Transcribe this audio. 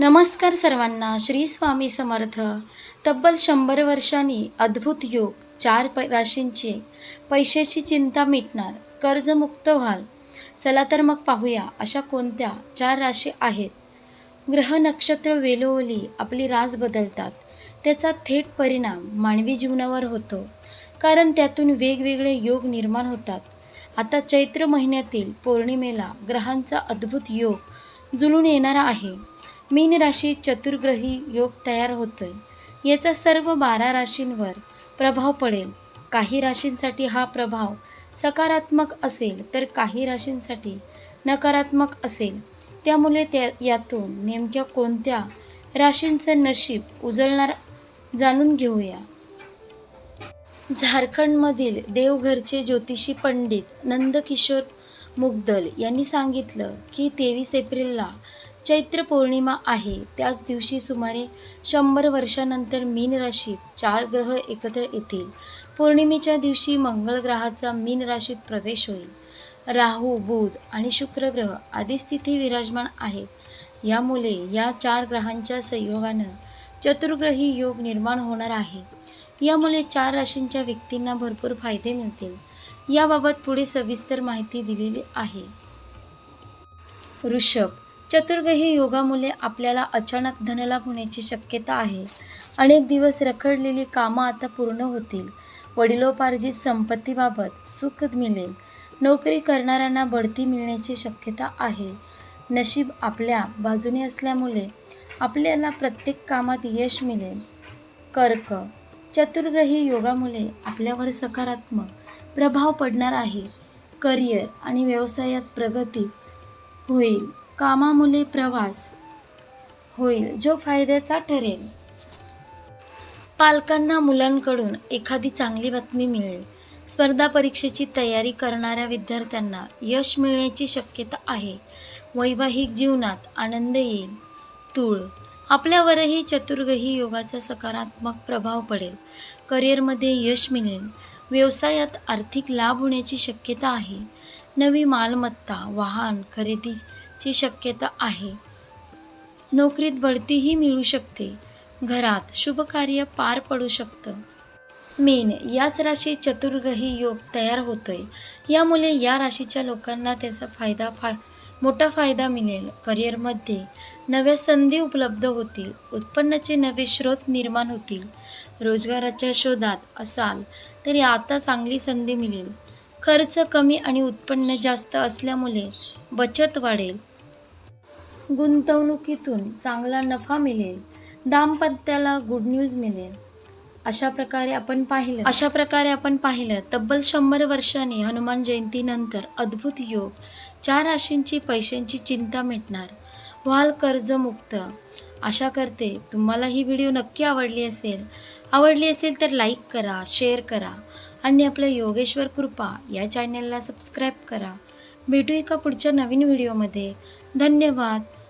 नमस्कार सर्वांना श्री स्वामी समर्थ. तब्बल शंभर वर्षांनी अद्भुत योग चार प राशींची पैशाची चिंता मिटणार कर्जमुक्त व्हाल. चला तर मग पाहूया अशा कोणत्या चार राशी आहेत. ग्रह नक्षत्र वेलोवली आपली रास बदलतात. त्याचा थेट परिणाम मानवी जीवनावर होतो. कारण त्यातून वेगवेगळे योग निर्माण होतात. आता चैत्र महिन्यातील पौर्णिमेला ग्रहांचा अद्भुत योग जुळून येणारा आहे. मीन राशीत चतुर्ग्रही योग तयार होतोय. याचा सर्व बारा राशींवर प्रभाव पडेल. काही राशींसाठी हा प्रभाव सकारात्मक असेल तर काही राशींसाठी नकारात्मक असेल. त्यामुळे त्या यातून नेमक्या कोणत्या राशींचं नशीब उजळणार जाणून घेऊया. झारखंडमधील देवघरचे ज्योतिषी पंडित नंदकिशोर मुग्दल यांनी सांगितलं की तेवीस एप्रिलला चैत्र पौर्णिमा आहे. त्याच दिवशी सुमारे शंभर वर्षानंतर मीन राशीत चार ग्रह एकत्र येतील. पौर्णिमेच्या दिवशी मंगळ ग्रहाचा मीन राशीत प्रवेश होईल. राहू बुध आणि शुक्र ग्रह आदी स्थिती विराजमान आहेत. यामुळे या चार ग्रहांच्या संयोगानं चतुर्ग्रही योग निर्माण होणार आहे. यामुळे चार राशींच्या व्यक्तींना भरपूर फायदे मिळतील. याबाबत पुढे सविस्तर माहिती दिलेली आहे. ऋषभ चतुर्ग्रही योगामुळे आपल्याला अचानक धनलाभ होण्याची शक्यता आहे. अनेक दिवस रखडलेली कामं आता पूर्ण होतील. वडिलोपार्जित संपत्तीबाबत सुख मिळेल. नोकरी करणाऱ्यांना बढती मिळण्याची शक्यता आहे. नशीब आपल्या बाजूने असल्यामुळे आपल्याला प्रत्येक कामात यश मिळेल. कर्क. चतुर्ग्रही योगामुळे आपल्यावर सकारात्मक प्रभाव पडणार आहे. करिअर आणि व्यवसायात प्रगती होईल. कामामुळे प्रवास होईल जो फायद्याचा ठरेल. पालकांना मुलांकडून एखादी चांगली बातमी मिळेल. स्पर्धा परीक्षेची तयारी करणाऱ्या विद्यार्थ्यांना यश मिळण्याची शक्यता आहे. वैवाहिक जीवनात आनंद येईल. तूळ. आपल्यावरही चतुर्गही योगाचा सकारात्मक प्रभाव पडेल. करिअरमध्ये यश मिळेल. व्यवसायात आर्थिक लाभ होण्याची शक्यता आहे. नवी मालमत्ता वाहन खरेदी ची शक्यता आहे. नोकरीत बढतीही मिळू शकते. घरात शुभ कार्य पार पडू शकतं. मेन याच राशी चतुर्ग्रही योग तयार होतोय. यामुळे या राशीच्या लोकांना त्याचा फायदा फाय मोठा फायदा मिळेल. करिअरमध्ये नव्या संधी उपलब्ध होतील. उत्पन्नाचे नवे स्रोत निर्माण होतील. रोजगाराच्या शोधात असाल तरी आता चांगली संधी मिळेल. खर्च कमी आणि उत्पन्न जास्त असल्यामुळे बचत वाढेल. गुंतवणुकीतून चांगला नफा मिळेल दाम्पत्याला गुड न्यूज मिळेल. अशा प्रकारे आपण पाहिलं. अशा प्रकारे आपण पाहिलं तब्बल शंभर वर्षांनी हनुमान जयंतीनंतर अद्भुत योग चार राशींची पैशांची चिंता मिटणार व्हाल कर्जमुक्त. आशा करते तुम्हाला ही व्हिडिओ नक्की आवडली असेल. आवडली असेल तर लाईक करा शेअर करा आणि आपलं योगेश्वर कृपा या चॅनलला सबस्क्राईब करा. भेटू एका पुढच्या नवीन व्हिडिओमध्ये. धन्यवाद.